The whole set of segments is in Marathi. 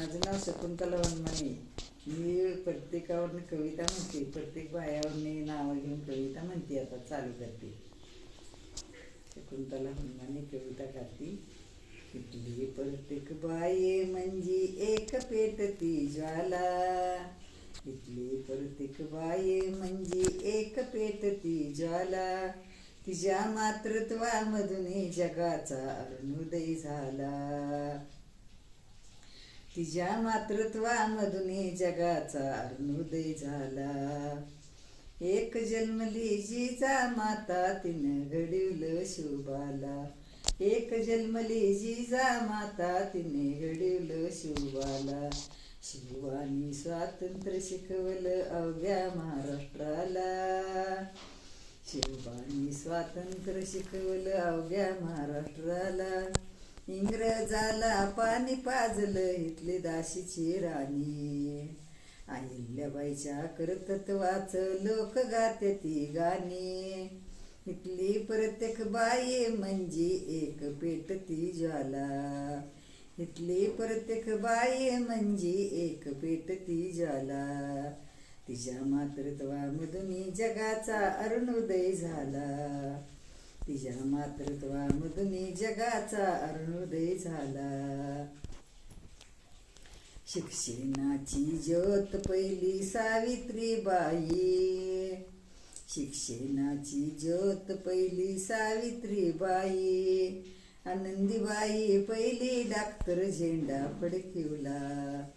माझं नाव शकुंतला वनमाने मी प्रत्येकावरनं कविता म्हणते. प्रत्येक बायावरने नावं घेऊन कविता म्हणते. आता चालू करते. शकुंतला वनमाने कविता करते इथली प्रत्येक बाये म्हणजे एक पेटती ज्वाला इथली प्रत्येक बाये म्हणजे एक पेटती ज्वाला तिच्या मातृत्वामधून जगाचा अरुणोदय झाला. तिच्या मातृत्वामधून जगाचा अरुणोदय झाला. एक जन्मली जिजा माता तिनं घडवलं शुभाला. एक जन्मली जिजा माता तिने घडवलं शिवाला शिवानी स्वातंत्र्य शिकवलं अवघ्या महाराष्ट्राला. शिवबानी स्वातंत्र्य शिकवलं अवघ्या महाराष्ट्राला. इंग्रजाला पाणी पाजलं इथली दाशीची राणी. अहिल्याबाईच्या कर्तृत्वाचं लोक गाते ती गाणी. इथली प्रत्येक बाई म्हणजे एक पेट ती ज्वाला. इथली प्रत्येक बाई म्हणजे एक पेट ती ज्वाला. तिच्या मातृत्वामधून जगाचा अरुणोदय झाला. तिच्या मातृत्वामधून जगाचा अरुणोदय झाला. शिक्षणाची ज्योत पहिली सावित्रीबाई. शिक्षणाची ज्योत पहिली सावित्रीबाई. आनंदीबाई पहिली डॉक्टर झेंडा फडकिवला.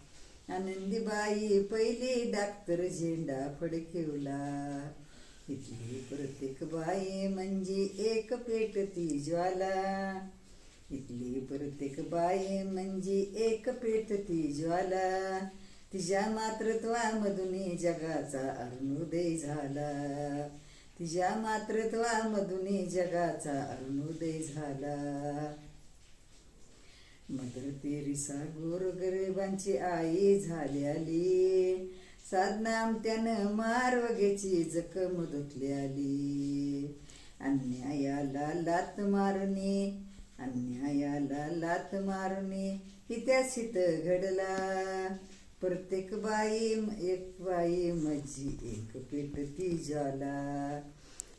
आनंदीबाई पहिली डॉक्टर झेंडा फडकिवला. इथली प्रत्येक बाई म्हणजे एक पेटती ज्वाला इथली प्रत्येक बाई म्हणजे एक पेटती ज्वाला तिच्या मातृत्वामधून जगाचा अरुणोदय झाला. तिच्या मातृत्वामधून जगाचा अरुणोदय झाला. मदर तेरिसा गोरगरिबांची आई झाल्याली साधना आमट्यानं मारवगेची जखम आली. अन्यायाला लात मारणे अन्यायाला लात मारणे इतिहासित घडला. प्रत्येक बाई एक बाई माझी एक पेटती ज्वाला.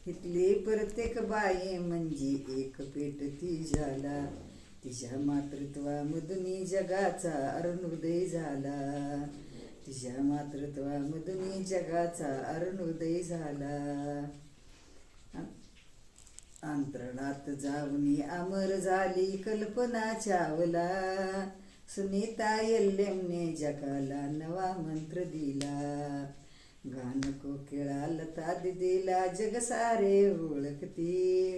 इथली प्रत्येक बाई म्हणजे एक पेटती ज्वाला. तिच्या मातृत्वामधून जगाचा अरुणोदय झाला. तिच्या मातृत्वामधून जगाचा अरुणोदय झाला. अंतरणात जाऊनी अमर झाली कल्पना चावला. सुनीता यल्लेमने जगाला नवा मंत्र दिला. गान कोकिळा लता दिदीला जग सारे ओळखती.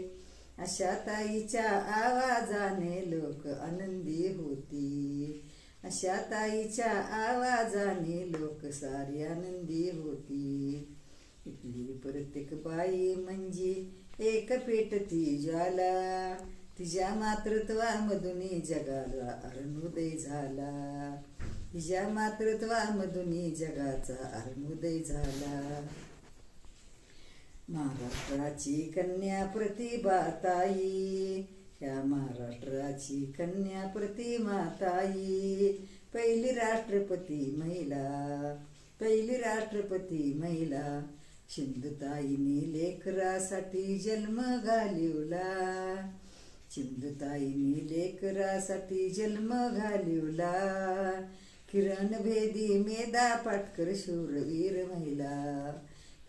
अशा ताईच्या आवाजाने लोक आनंदी होती. अशा ताईच्या आवाजाने लोक सारी आनंदी होती. इथली प्रत्येक बाई म्हणजे एक पेटती ज्वाला तिच्या मातृत्वामधून जगाला अरुणोदय झाला. तिच्या मातृत्वामधून जगाचा अरुणोदय झाला. महाराष्ट्राची कन्या प्रतिभा ताई. ह्या महाराष्ट्राची कन्या प्रतिमा ताई पहिली राष्ट्रपती महिला पहिली राष्ट्रपती महिला. सिंधुताईने लेकरासाठी जन्म घालिवला. सिंधुताईने लेकरासाठी जन्म घालिवला. किरण भेदी मेधा पाटकर शूरवीर महिला.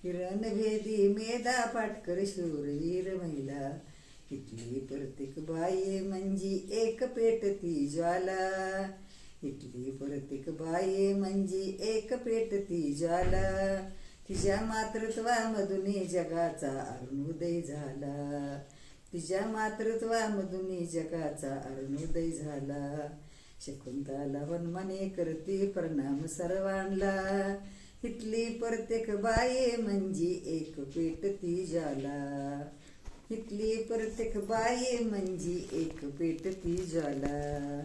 किरण भेदी मेधा पाटकर शूरवीर महिला. इथली प्रत्येक बाई म्हणजे एक पेटती ज्वाला. इथली प्रत्येक बाई म्हणजे एक पेटती ज्वाला. तिच्या मातृत्वामधून जगाचा अरुणोदय झाला. तिच्या मातृत्वामधून जगाचा अरुणोदय झाला. शकुंतला वनमाने करते प्रणाम सर्वांना. इथली प्रत्येक बाई म्हणजे एक पेटती ज्वाला. इथली प्रत्येक बाई म्हणजे एक पेटती ज्वाला.